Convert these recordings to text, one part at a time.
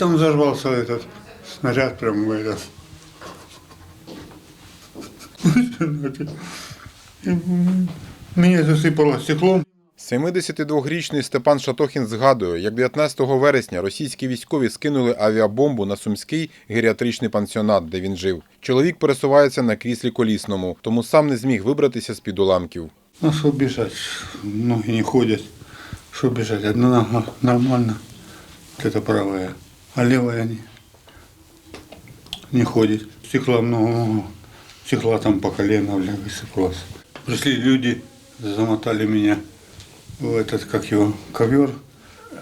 Там взорвался этот снаряд прямо в этот. И Меня засыпало стеклом. 72-річний Степан Шатохін згадує, як 19 вересня російські військові скинули авіабомбу на сумський геріатричний пансіонат, де він жив. Чоловік пересувається на кріслі колісному, тому сам не зміг вибратися з-під уламків. Ну, что бежать? Ноги не ходят. Что бежать? Одна нога нормально. Вот это правая. А левая не, не ходит. Стекла много. Стекла там по колено бля, высыпалось. Пришли люди, замотали меня в этот, как его, ковер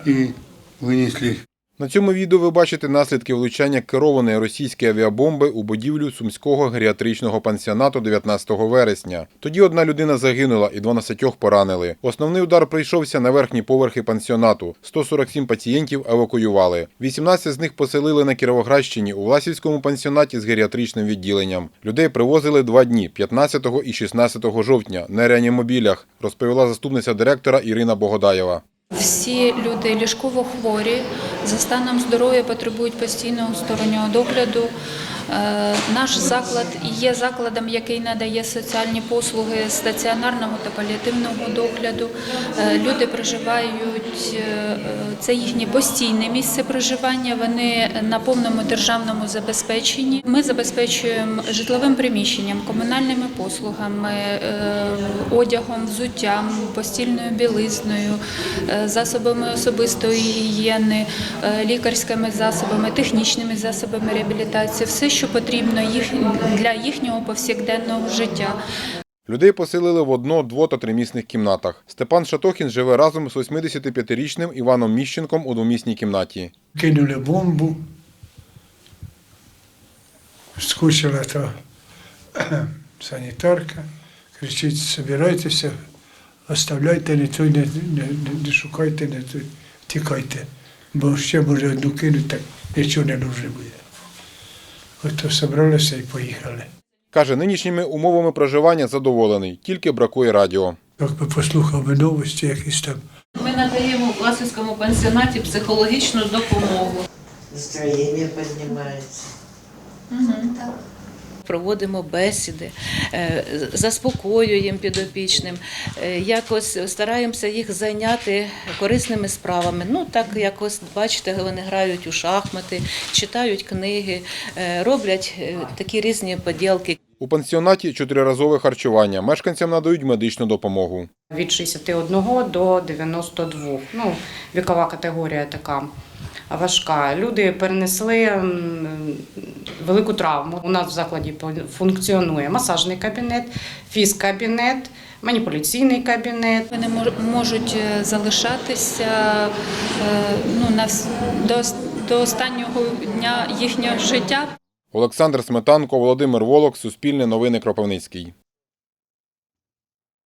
и вынесли На цьому відео ви бачите наслідки влучання керованої російської авіабомби у будівлю сумського геріатричного пансіонату 19 вересня. Тоді одна людина загинула і 12 поранили. Основний удар прийшовся на верхні поверхи пансіонату. 147 пацієнтів евакуювали. 18 з них поселили на Кіровоградщині у Власівському пансіонаті з геріатричним відділенням. Людей привозили два дні 15 і 16 жовтня на реанімобілях, розповіла заступниця директора Ірина Богодаєва. Всі люди ліжково хворі, за станом здоров'я потребують постійного стороннього догляду. Е, Наш заклад є закладом, який надає соціальні послуги стаціонарного та паліативного догляду. Е, Люди проживають, е, це їхнє постійне місце проживання. Вони на повному державному забезпеченні. Ми забезпечуємо житловим приміщенням, комунальними послугами, одягом, взуттям, постільною білизною, засобами особистої гігієни, лікарськими засобами, технічними засобами реабілітації, все, що потрібно їх для їхнього повсякденного життя. Людей поселили в одно, дво та тримісних кімнатах. Степан Шатохін живе разом з 85-річним Іваном Міщенком у двомісній кімнаті. кинули бомбу. Скучила та санітарка, кричить, собирайтеся, оставляйте не той, не, не, не, не шукайте, не той, тікайте. Бо ще може одну кинуть, так нічого не нужно буде. Ото зібралися і поїхали. Каже, нинішніми умовами проживання задоволений, тільки бракує радіо. Як би послухав би новості якісь там. Ми надаємо в Власівському пансіонаті психологічну допомогу. Настроение поднимается. Проводимо бесіди, е, заспокоюємо підопічним, е, якось стараємося їх зайняти корисними справами. Ну так якось бачите, вони грають у шахмати, читають книги, е, роблять такі різні поділки. У пансіонаті чотириразове харчування. Мешканцям надають медичну допомогу. від 61 до 92. Ну, вікова категорія така важка. Люди перенесли велику травму. У нас в закладі функціонує масажний кабінет, фізкабінет, маніпуляційний кабінет. Вони мож- можуть е, залишатися е, ну, на до, до останнього дня їхнього життя. Олександр Сметанко, Володимир Волок, Суспільне новини Кропивницький.